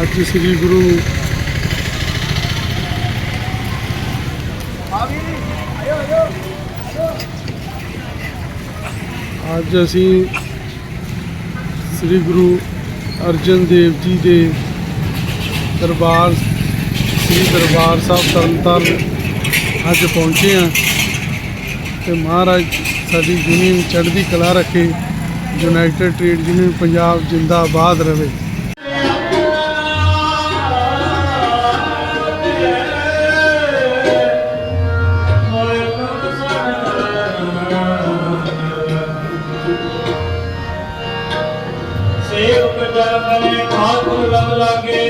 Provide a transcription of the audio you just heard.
ਅੱਜ ਸ੍ਰੀ ਗੁਰੂ ਅੱਜ ਅਸੀਂ ਸ੍ਰੀ ਗੁਰੂ ਅਰਜਨ ਦੇਵ ਜੀ ਦੇ ਦਰਬਾਰ, ਸ੍ਰੀ ਦਰਬਾਰ ਸਾਹਿਬ ਤਰਨਤਾਰਨ ਅੱਜ ਪਹੁੰਚੇ ਹਾਂ ਤੇ ਮਹਾਰਾਜ ਸਾਡੀ ਯੂਨੀਅਨ ਚੜ੍ਹਦੀ ਕਲਾ ਰੱਖੇ, ਯੂਨਾਈਟਿਡ ਟ੍ਰੇਡ ਯੂਨੀਅਨ ਪੰਜਾਬ ਜਿੰਦਾਬਾਦ ਰਵੇ। ਸੇਵਕ ਜਰਮਨੇ ਆਪ ਲਗ ਲਾਗੇ।